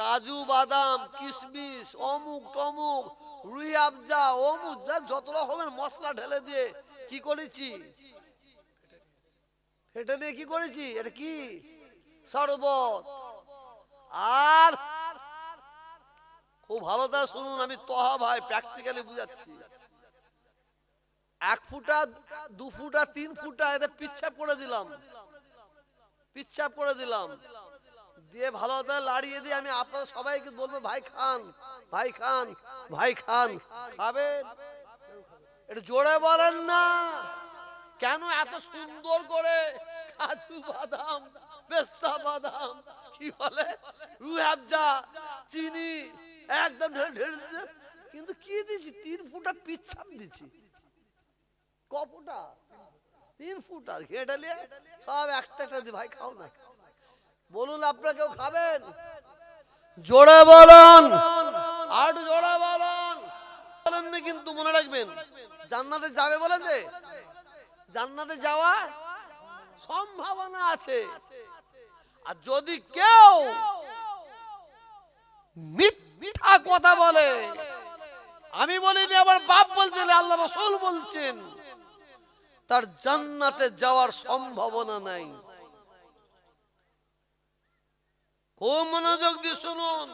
কাজু, বাদাম, কিশমিশ, অমুক টমুক রুই, আবজা, অমুক যত রকমের মশলা ঢেলে দিয়ে কি করেছি? এটা নিয়ে কি করেছি? এটা কি? শরবত। আর খুব ভালো তা শুনুন, আমি তহা ভাই প্র্যাকটিক্যালি বুঝাচ্ছি। এক ফুটা, দু ফুটা, তিন ফুটা এতে পিচ্ছাপ করে দিলাম। পিচ্ছাপ করে দিলাম। দিয়ে ভালো লাড়িয়ে দিয়ে আমি আপনার সবাইকে বলব, ভাই খান ভাই খান ভাই খান, খাবেন? একটু জোরে বলেন না। কেন এত সুন্দর করে কাজু বাদাম, পেস্তা বাদাম, কি বলে? রুহাবজা চিনি, একদম ঢেলে ঢেলে দিচ্ছে। কিন্তু কি দিছি তিন ফুটা পিচ্ছাপ দিছি ক ফুটা? তিন ফুটা। ঘিয়ে ঢালিয়ে সব একটা একটা দি ভাই খাও না। বলুন আপনারা কেউ খাবেন? জোরে বলুন। আর একটু জোরে বলুন। বলেন না কিন্তু মনে রাখবেন জান্নাতে যাবে বলেছে? জান্নাতে যাওয়া সম্ভাবনা আছে। আর যদি কেউ মিথ- মিথ্যা কথা বলে আমি বলিনি আমার বাপ বলছেন আল্লাহ রসুল বলছেন তার জান্নাতে যাওয়ার সম্ভাবনা নাই। খুব মনোযোগ দিয়ে শুনুন।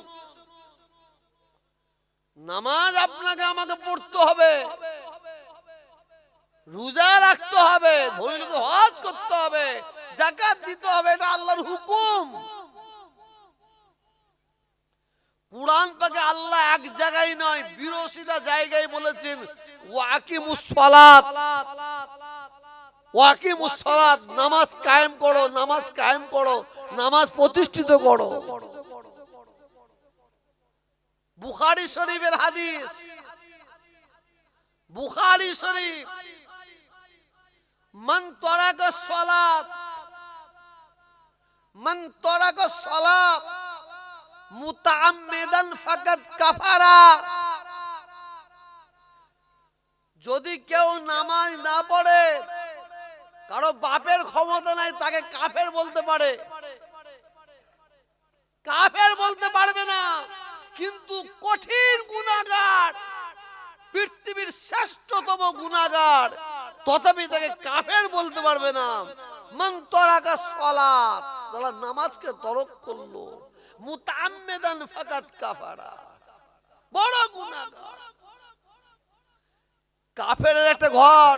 নামাজ আপনাকে আমাকে পড়তে হবে। রোজা রাখতে হবে ধনীকে হজ করতে হবে, জাকাত দিতে হবে, এটা আল্লাহর হুকুম। কুরআন পাকে আল্লাহ এক জায়গায় নয় বিরোশিটা জায়গায় বলেছেন ওয়াকিমুস সালাত। ওয়াকিমুস সালাত, নামাজ কায়েম করো, নামাজ কায়েম করো, নামাজ প্রতিষ্ঠিত করো। বুখারী শরীফের হাদিস। বুখারী শরীফ। মান তরাকা সালাত। মান তরাকা সালাত। মুতাআম্মিদান ফাকাদ কাফারা। যদি কেউ নামাজ না পড়ে, কারও বাপের ক্ষমতা নাই, তাকে কাফের বলতে পারে। কাফের বলতে পারবে না। কিন্তু কঠিন গুনাহগার পৃথিবীর শ্রেষ্ঠতম গুনাহগার তথাপি তাকে কাফের বলতে পারবে না। তরাকা নামাজকে করল। মুতাআম্মিদান ফাকাত কাফারা। বড় কাফের একটা ঘর।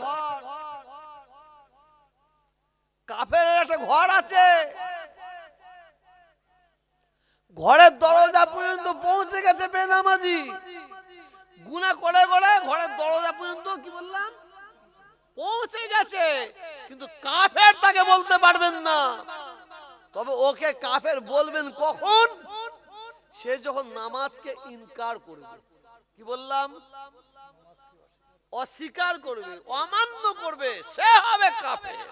কাফের একটা ঘর আছে। ঘরের দরজা পর্যন্ত পৌঁছে গেছে বেনামাজি। গুনা করে করে ঘরের দরজা পর্যন্ত, কি বললাম? পৌঁছে গেছে। কিন্তু কাফের তাকে বলতে পারবেন না। তবে ওকে কাফের বলবেন কখন? সে যখন নামাজকে ইনকার করবে। কি বললাম? অস্বীকার করবে, অমান্য করবে, সে হবে কাফের।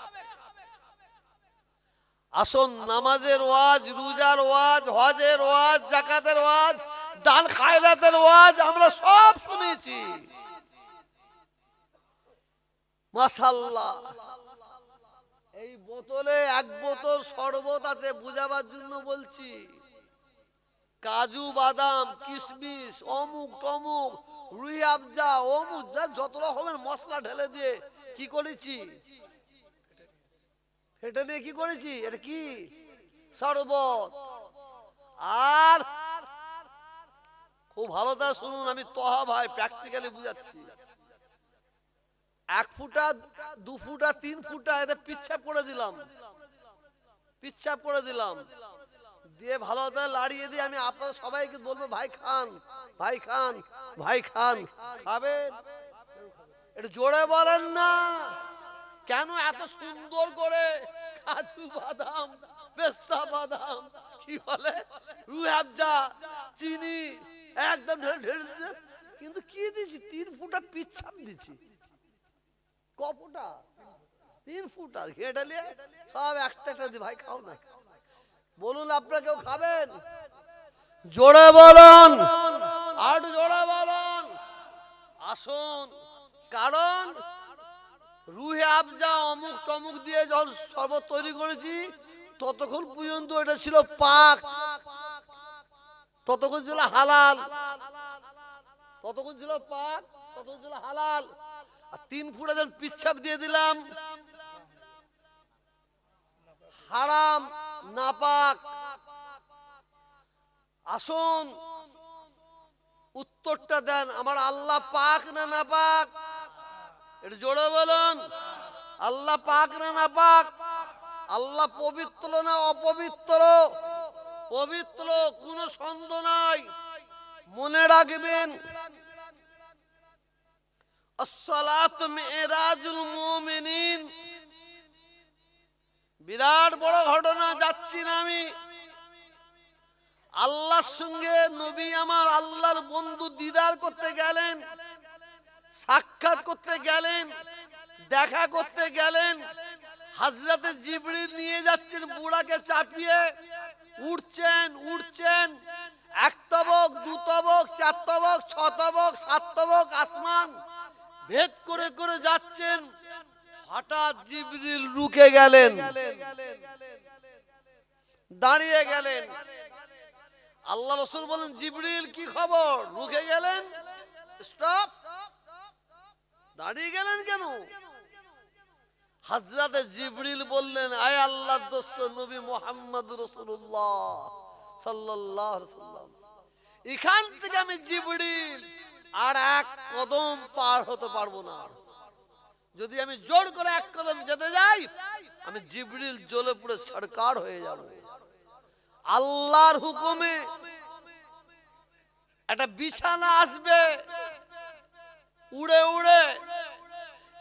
আসুন নামাজের ওয়াজ, রোজার ওয়াজ, হজের ওয়াজ, জাকাতের ওয়াজ, দান খায়রাতের ওয়াজ আমরা সব শুনেছি। মাশাল্লাহ এই বোতলে এক বোতল শরবত আছে, বুঝাবার জন্য বলছি। কাজু, বাদাম কিশমিশ অমুক, টমুক, রুই, আবজা, অমুক যত রকমের মশলা ঢেলে দিয়ে কি করেছি? এটা নিয়ে কি করেছি? এটা কি? শরবত। আর খুব ভালো তা শুনুন, আমি তহা ভাই প্র্যাকটিক্যালি বুঝাচ্ছি। এক ফুটা, দু ফুটা, তিন ফুটা এতে পিচ্ছাপ করে দিলাম। পিচ্ছাপ করে দিলাম। দিয়ে ভালো লাড়িয়ে দিয়ে আমি আপনার সবাইকে বলব, ভাই খান ভাই খান ভাই খান, খাবেন? একটু জোরে বলেন না। কেন এত সুন্দর করে কাজু বাদাম, পেস্তা বাদাম, কি বলে? রুহাবজা চিনি, একদম ঢেলে ঢেলে দিচ্ছে। কিন্তু কি দিছি তিন ফুটা পিচ্ছাপ দিছি ক ফুটা তিন ফুটা। ঘিয়ে ঢালিয়ে সব একটা একটা দি ভাই, খাও না। বলুন, আপনারা কেউ খাবেন? জোরে বলুন। একটু জোরে বলুন। আসুন। কারণ রুহে আবজা অমুক টমুক দিয়ে যখন শরবত তৈরি করেছি, ততক্ষণ পর্যন্ত এটা ছিল পাক। ততক্ষণ ছিল হালাল। ততক্ষণ ছিল পাক, ততক্ষণ ছিল হালাল। আর তিন ফুটা যখন পিচ্ছাপ দিয়ে দিলাম, হারাম, নাপাক। আসুন, উত্তরটা দেন, আমার আল্লাহ পাক না না পাক এটা জোরে বলুন। আল্লাহ পাক না না পাক? আল্লাহ পবিত্র না অপবিত্র? পবিত্র, কোনো সন্দেহ নাই। মনে রাখবেন বিরাট বড় ঘটনা, যাচ্ছি না আমি। আল্লাহর সঙ্গে নবী আমার আল্লাহর বন্ধু দিদার করতে গেলেন। সাক্ষাৎ করতে গেলেন, দেখা করতে গেলেন, হাজরাতে জিবরিল নিয়ে যাচ্ছেন বুড়াকে চাপিয়ে। উঠছেন উঠছেন, এক তবক, দু তবক, চার আসমান ভেদ করে করে যাচ্ছেন। হঠাৎ জিবরিল রুকে গেলেন, দাঁড়িয়ে গেলেন। আল্লাহ রসুল বলেন, জিবরিল, কি খবর? রুখে গেলেন। স্টপ দাঁড়িয়ে গেলেন কেন? হাজরাতে জিবরিল বললেন, আয় আল্লাহ দোস্ত নবী মোহাম্মদ রসুল্লাহ সাল্লাহ এখান থেকে আমি জিবরিল আর এক কদম পার হতে পারব না। যদি আমি জোর করে এক কদম যেতে যাই, আমি জিবরিল জ্বলে পুড়ে সরকার হয়ে যাব। আল্লাহর হুকুমে একটা বিছানা আসবে উড়ে উড়ে।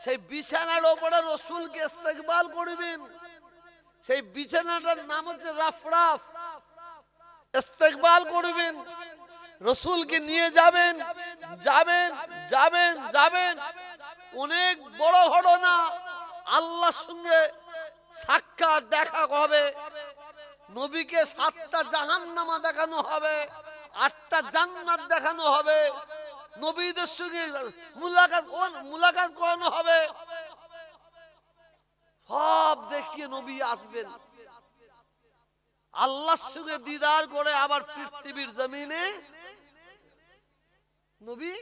সেই বিছানার ওপরে রসুলকে ইস্তেকবাল করবেন। সেই বিছানাটার নাম হচ্ছে রাফরাফ ইস্তেকবাল করবেন। রসুলকে নিয়ে যাবেন। যাবেন যাবেন যাবেন। অনেক বড় ঘটনা। আল্লাহর সঙ্গে সাক্ষাৎ দেখা হবে। নবীকে সাতটা জাহান্নামা দেখানো হবে। আটটা জান্নাত দেখানো হবে। নবীদের সঙ্গে মুলাকাত মুলাকাত করানো হবে? সব দেখিয়ে নবী আসবেন। আল্লাহর সঙ্গে দিদার করে আবার পৃথিবীর জমিনে নবী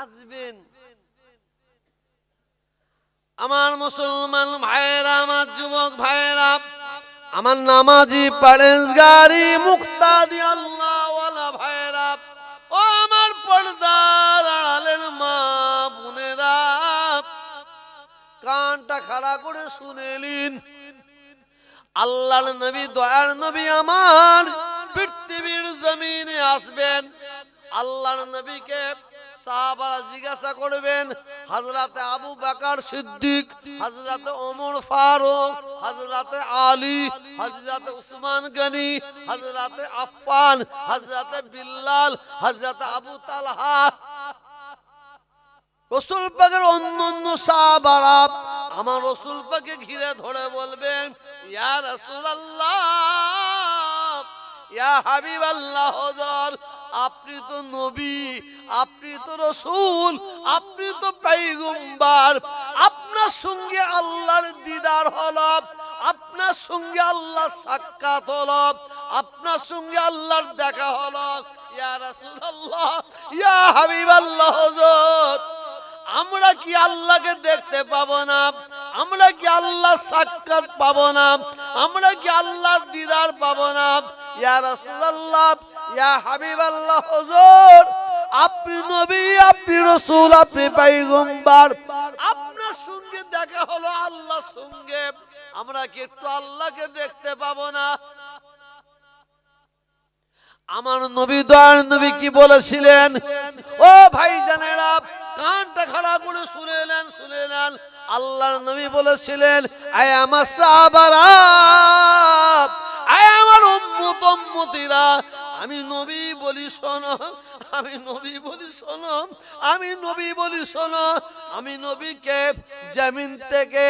আসবেন। আমার মুসলমান ভাইরা আমার যুবক ভাইয়েরা, আমার নামাজি প্যারেন্টস গাড়ি ও আমার পর্দার আড়ালের মা বোনেরা, কানটা খাড়া করে শুনেলিন আল্লাহর নবী, দয়ার নবী আমার পৃথিবীর জমিনে আসবেন। আল্লাহর নবীকে সাহাবারা জিজ্ঞাসা করবেন, হাজরাতে আবু বাকার সিদ্দিক, হাজরাতে ওমর ফারুক, হাজরাতে আলী, হাজরাতে উসমান গনি, হাজরাতে আফফান, হাজরাতে বিল্লাল, হাজরাতে আবু তালহা। রসুল পাকের অন্য অন্য সাহাবারা আমার রসুল পাকে ঘিরে ধরে বলবেন, ইয়া রসুল আল্লাহ আপনি তো নবী, আপনি তো রসুল, আপনি তো পাইগুম্বার আপনার সঙ্গে আল্লাহর দিদার হল আপনার সঙ্গে আল্লাহ সাক্ষাৎ হল আপনার সঙ্গে আল্লাহর দেখা হল আমরা কি আল্লাহকে দেখতে পাবো না? আমরা কি আল্লাহ সাক্ষাৎ পাবো না? আমরা কি আল্লাহর দিদার পাবো না? ইয়া রাসূলুল্লাহ, ইয়া হাবিবাল্লাহ, হুজুর, আপনি নবী, আপনি রসুল, আপনি পয়গম্বর। আপনার সঙ্গে দেখা হলো আল্লাহর সঙ্গে। আমরা কি একটু আল্লাহকে দেখতে পাবো না? আমার নবী, দয়ার নবী কি বলেছিলেন? ও ভাই জানেরা কানটা খাড়া করে শুনে নেন শুনে নেন। আল্লাহর নবী বলেছিলেন, আয় আমার সাহাবারা, আয় উম্মতিরা আমি নবী বলি, শোনো, আমি নবী বলি, শোনো, আমি নবী বলি, শোনো, আমি নবীকে জমিন থেকে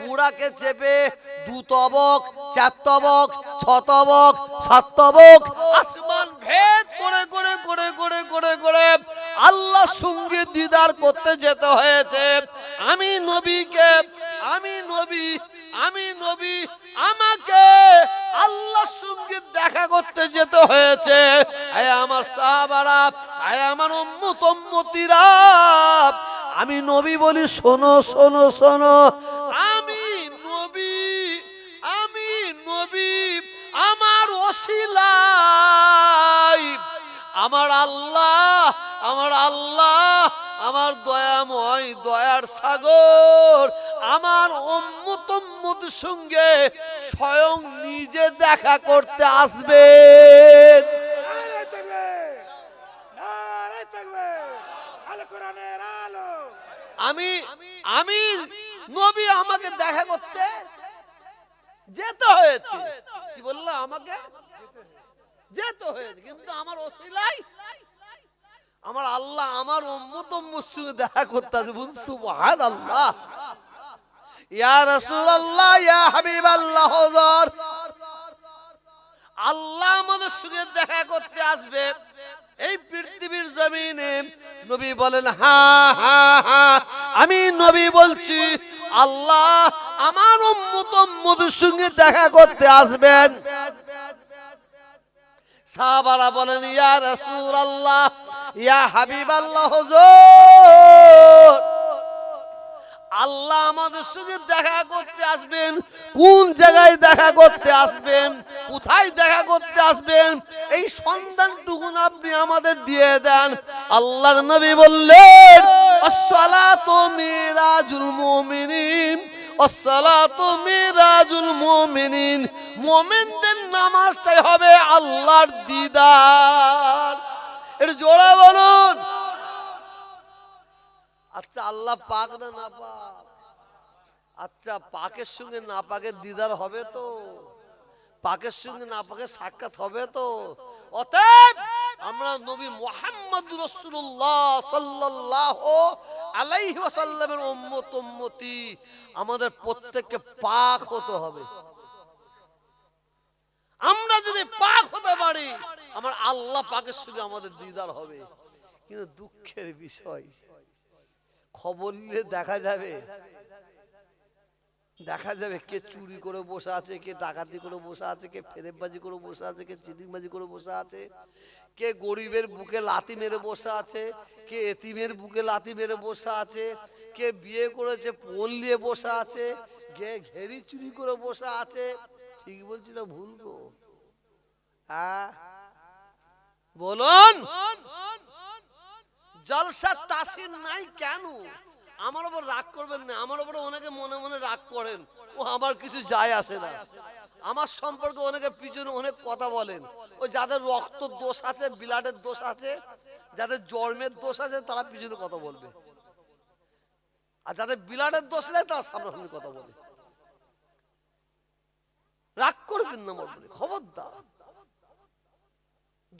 বুড়াকে চেপে দু তবক, চার তবক, ছ তবক, সাত তবক আসমান ভেদ করে করে করে করে করে করে আল্লাহ সঙ্গে দিদার করতে যেতে হয়েছে। আমি নবীকে আমি নবী আমি নবী, আমাকে আল্লাহর সঙ্গে দেখা করতে যেতে হয়েছে। আমার আমার উম্মত আমি নবী বলি, শোনো শোনো শোনো। আমি নবী আমি নবী, আমার ওসিলাই আমার আল্লাহ আমার আল্লাহ আমার দয়াময় দয়ার সাগর। আমার অম্মতম্মদ সঙ্গে স্বয়ং নিজে দেখা করতে আলো! আমি আমি নবী আমাকে দেখা করতে যেতে হয়েছে। কি বলল আমাকে? যেতে হয়েছে। কিন্তু আমার ওসিলাই আমার আল্লাহ আমার উম্মুর দেখা করতে আছে আল্লাহ ইয়া আল্লাহ আমাদের সঙ্গে দেখা করতে আসবে। এই পৃথিবীর জমিনে নবী বলেন, হা হা হা, আমি নবী বলছি, আল্লাহ আমার উম্মত সঙ্গে দেখা করতে আসবেন। সাহাবারা বলেন, ইয়া রাসূলুল্লাহ ইয়া হাবিবাল্লাহ হুজুর। আল্লাহ আমাদের সঙ্গে দেখা করতে আসবেন। কোন জায়গায় দেখা করতে আসবেন? কোথায় দেখা করতে আসবেন? এই সন্ধানটুকুন আপনি আমাদের দিয়ে দেন। আল্লাহর নবী বললেন, আসসালাতু মিরাজুল মুমিনিন, আসসালাতু মিরাজুল মুমিনিন। মুমিনদের নামাজটাই হবে আল্লাহর দিদার। জোরে বলুন। আচ্ছা আল্লাহ পাক না না পাক। আচ্ছা পাকের সঙ্গে না পাকের দিদার হবে তো? পাকের সঙ্গে না পাকের সাক্ষাৎ হবে তো? অতএব আমরা নবী মোহাম্মদ রসুল্লাহ সাল্লাল্লাহু আলাইহি ওয়াসাল্লামের উম্মতি আমাদের প্রত্যেককে পাক হতে হবে। আমরা যদি পাক হতে পারি, আমার আল্লাহ পাকের সঙ্গে আমাদের দিদার হবে। কিন্তু দুঃখের বিষয়, খবর নিলে দেখা যাবে। দেখা যাবে কে চুরি করে বসে আছে, কে ডাকাতি করে বসে আছে, কে ফেরেববাজি করে বসে আছে, কে চিটিংবাজি করে বসে আছে, কে গরিবের বুকে লাথি মেরে বসে আছে, কে এতিমের বুকে লাথি মেরে বসে আছে, কে বিয়ে করেছে পোল নিয়ে বসে আছে, কে ঘেরি চুরি করে বসে আছে ঠিক বলছি না ভুল গো বলুন, জলসা তাসির নাই কেন? আমার ওপর রাগ করবেন না, আমার ওপরে অনেকে মনে মনে রাগ করেন। ও আমার কিছু যায় আসে না। আমার সম্পর্কে অনেকে পিছনে অনেক কথা বলেন। ও যাদের রক্ত দোষ আছে বিলাটের দোষ আছে, যাদের জন্মের দোষ আছে, তারা পিছনে কথা বলবে। আর যাদের বিলাটের দোষ নেই, তারা সামনাসামনি কথা বলে। করবেন না আমার উপরে, খবরদার।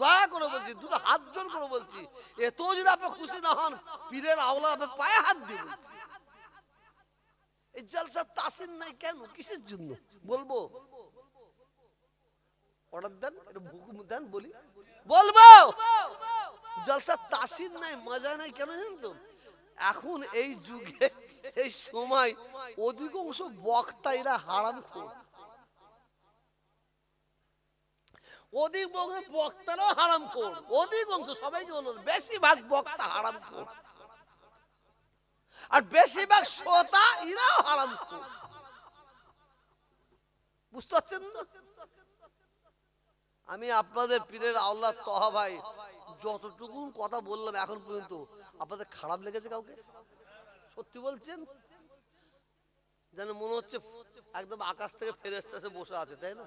দয়া করে বলছি দুটো হাত জোর করে বলছি। এত যদি আপনি খুশি না হন পীরের আওলা আপনি পায়ে হাত দিয়ে বলছি। এই জলসা তাসির নাই কেন? কিসের জন্য? বলব? অর্ডার দেন হুকুম দেন বলি। বলব! জলসা তাসির নাই মজা নাই কেন জানেন তো? এখন এই যুগে এই সময় অধিকাংশ বক্তা এরা হারাম খোর অধিক বক্তা বক্তারাও হারাম কর অধিক অংশ সবাইকে বলুন বেশিরভাগ বক্তা হারাম কর আর বেশিরভাগ শ্রোতা এরাও হারাম কর বুঝতে পারছেন আমি আপনাদের পীরের আল্লাহ তহা ভাই যতটুকু কথা বললাম এখন পর্যন্ত, আপনাদের খারাপ লেগেছে কাউকে? সত্যি বলছেন? যেন মনে হচ্ছে একদম আকাশ থেকে ফেরেস্তা এসে বসে আছে, তাই না?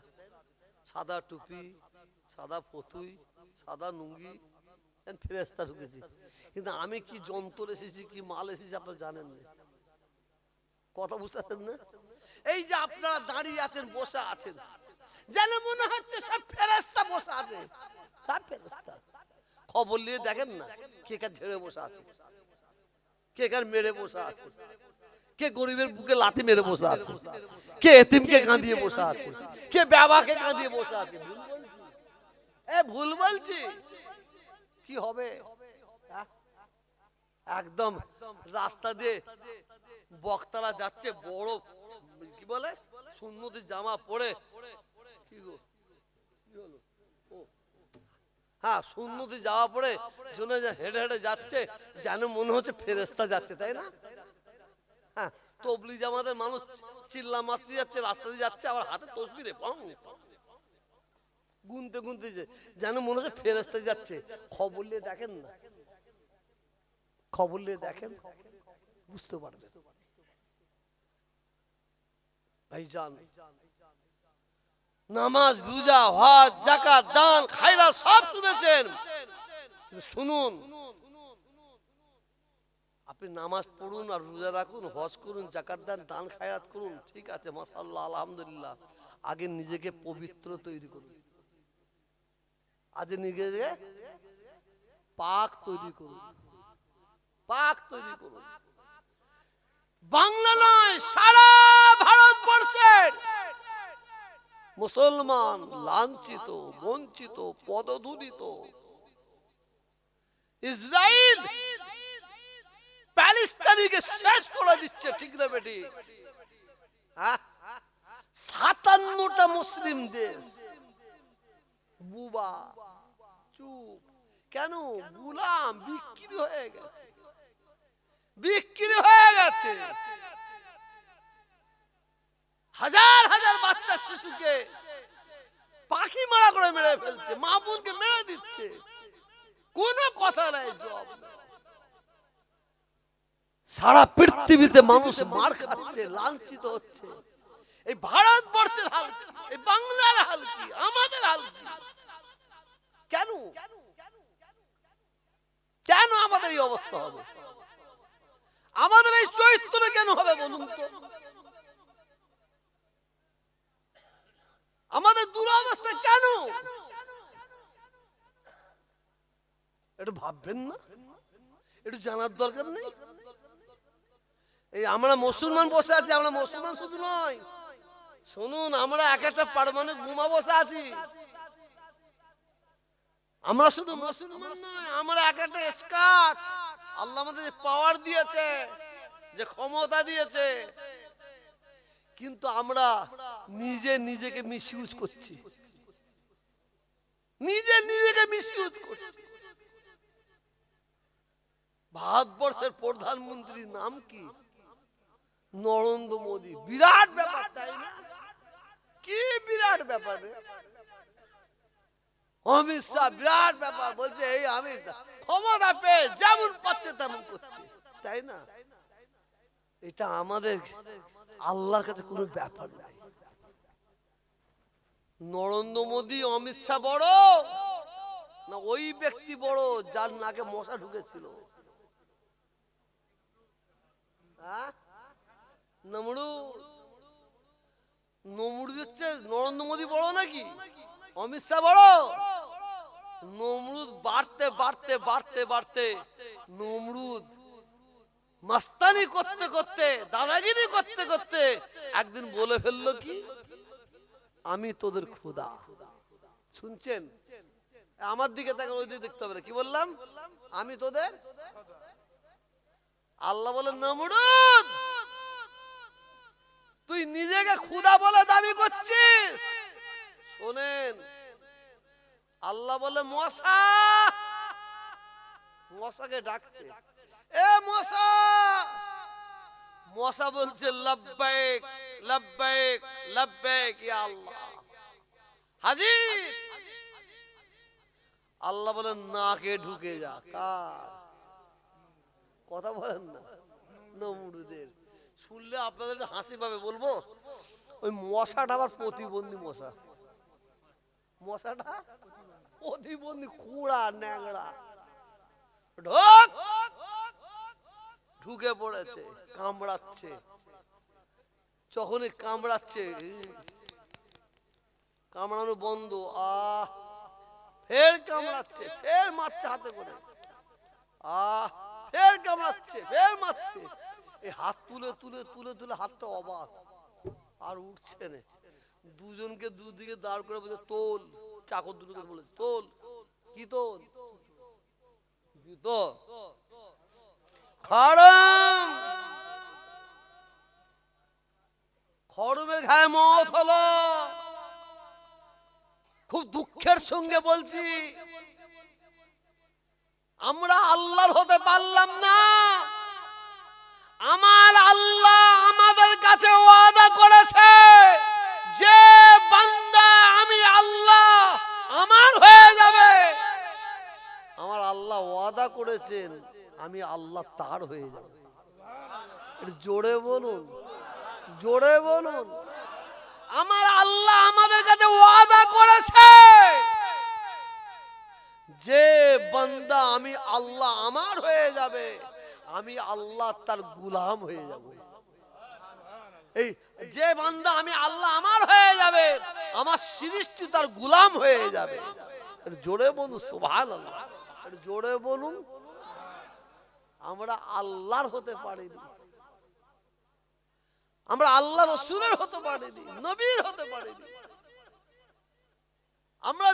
সাদা টুপি সাদা ফতুই, সাদা লুঙ্গি ফেরেস্তা ঢুকেছি। কিন্তু আমি কি যন্ত্র এসেছি, কি মাল এসেছি আপনারা জানেন না। কথা বুঝতে না? এই যে আপনারা দাঁড়িয়ে আছেন, বসে আছেন, যেন মনে হচ্ছে সব ফেরেস্তা আছে। সব ফেরেস্তা খবর নিয়ে দেখেন না, কে কার ঝেড়ে বসে আছে, কে কার মেরে বসে আছে, কে গরিবের বুকে লাঠি মেরে বসে আছে, কে এতিমকে কাঁদিয়ে বসে আছে, কে বাবাকে কাঁদিয়ে বসে আছে। এ, ভুল বলছি। কি হবে? হ্যাঁ? একদম রাস্তা দিয়ে বক্তারা যাচ্ছে, বড় কি বলে? সুন্নতি জামা পরে। কি গো? হ্যাঁ শূন্যতে যাওয়া পরে জন্য হেঁটে হেঁটে যাচ্ছে, যেন মনে হচ্ছে ফেরেস্তা যাচ্ছে, তাই না? হ্যাঁ তবলি জামাতের মানুষ চিল্লা মারতে যাচ্ছে, রাস্তা দিয়ে যাচ্ছে, আবার হাতে তসবি রে। গুনতে গুনতে যেন মনে হচ্ছে ফেরেস্তা যাচ্ছে। খবর নিয়ে দেখেন না। খবর নিয়ে দেখেন। বুঝতে পারবেন। ভাইজান, নামাজ, রোজা, হজ জাকাত দান, খায়রা সব শুনেছেন। শুনুন। আপনি নামাজ পড়ুন আর রোজা রাখুন, হজ করুন জাকাত দান দান, খায়রাত করুন, ঠিক আছে মাসাল্লাহ আলহামদুলিল্লাহ। আগে নিজেকে পবিত্র তৈরি করুন। আগে নিজেকে পাক তৈরি করুন। পাক তৈরি করুন। বাংলা নয়, সারা ভারতবর্ষের মুসলমান, লাঞ্ছিত, বঞ্চিত পদদূলিত ইসরায়েল প্যালেস্তানিকে শেষ করে দিচ্ছে, ঠিক না বেটি? হ্যাঁ? সাতান্নটা মুসলিম দেশ। বুবা, চুপ। কেন? গুলাম বিক্রি হয়ে গেছে। বিক্রি হয়ে গেছে। হাজার হাজার বাচ্চা শিশুকে পাখি মারা করে মেরে ফেলছে মা বোনকে মেরে দিচ্ছে। কোনো কথা নাই জব সারা পৃথিবীতে মানুষ মার খাচ্ছে, লাঞ্ছিত হচ্ছে। এই ভারতবর্ষের হাল এই বাংলার হাল কি? আমাদের হাল কি? কেন? কেন? আমাদের এই অবস্থা হবে? আমাদের এই চরিত্র কেন হবে বলুন তো? আমাদের দুরবস্থা কেন? একটু ভাববেন না? একটু জানার দরকার নেই? এই আমরা মুসলমান বসে আছি আমরা মুসলমান শুধু নয়। শুনুন আমরা এক একটা পারমাণবিক বোমা বসে আছি। আমরা শুধু মুসলমান নয়, আমরা এক একটা স্কাট আল্লাহ আমাদের যে পাওয়ার দিয়েছে, যে ক্ষমতা দিয়েছে। কিন্তু আমরা নিজে নিজেকে মিসইউজ করছি। নিজে নিজেকে মিসইউজ করছি। ভারতবর্ষের প্রধানমন্ত্রীর নাম কি? নরেন্দ্র মোদী। বিরাট ব্যাপার, তাই না? কি বিরাট ব্যাপার? অমিত শাহ বিরাট ব্যাপার, বলছে, এই আমি ক্ষমতা পেয়ে যেমন পাচ্ছে তেমন করছে। তাই না? এটা আমাদের, আল্লাহর কাছে কোনো ব্যাপার নাই। নরেন্দ্র মোদী, অমিত শাহ বড়, না ওই ব্যক্তি বড় যার নাকে মশা ঢুকেছিল। হ্যাঁ? নমরুদ নমরুদ হচ্ছে নরেন্দ্র মোদী বড় নাকি? অমিত শাহ বড় নমরুদ বাড়তে বাড়তে বাড়তে বাড়তে। নমরুদ মাস্তানি করতে করতে, দাদাগিরি করতে করতে একদিন বলে ফেলল কি? আমি তোদের খোদা। শুনছেন? আমার দিকে তাকে ওই দিকে দেখতে হবে কি বললাম? আমি তোদের আল্লাহ বলে, নমরুদ, তুই নিজেকে খুদা বলে দাবি করছিস? শোনেন, আল্লাহ বলে, মশা! মশাকে ডাকছে। এ মশা! মশা বলছে, লব্বাইক লব্বাইক লব্বাইক, ইয়া আল্লাহ! হাজির! আল্লাহ বলেন নাকে ঢুকে যা, কার? কথা বলেন না, নমরুদের। শুনলে আপনাদের হাসি পাবে, বলব? ওই মশাটা আবার প্রতিবন্ধী মশা। মশাটা? খুঁড়া ন্যাংরা ঢোক! ঢুকে পড়েছে, কামড়াচ্ছে। যখনই কামড়াচ্ছে, কামড়ানো বন্ধ, আহ! ফের কামড়াচ্ছে, ফের মারছে হাতে করে। আহ! ফের কামড়াচ্ছে, ফের মারছে। এই হাত তুলে তুলে তুলে তুলে হাতটা অবাক। আর উঠছে না। দুজনকে দুদিকে দাঁড় করে বলছে, তোল। চাকর দুটোকে বলেছে, তোল। কি তোল? জুতো খড়ম! খড়মের ঘায়ে মত হলো। খুব দুঃখের সঙ্গে বলছি, আমরা আল্লাহর হতে পারলাম না। আমার আল্লাহ আমাদের কাছে ওয়াদা করেছে যে বান্দা আমি আল্লাহ আমার হয়ে যাবে আমার আল্লাহ ওয়াদা করেছেন, আমি আল্লাহ তার হয়ে যাব। জোরে বলুন জোরে বলুন। আমার আল্লাহ আমাদের কাছে ওয়াদা করেছে। যে বান্দা আমি আল্লাহ আমার হয়ে যাবে, আমি আল্লাহ তার গুলাম হয়ে যাব। এই যে বান্দা আমি আল্লাহ আমার হয়ে যাবে, আমার সৃষ্টি তার গুলাম হয়ে যাবে। জোরে বলুন সুভান জোরে বলুন, আমরা আল্লাহর হতে পারিনি। আমরা আল্লাহ রসুলের হতে পারিনি, নবীর হতে পারিনি। আমরা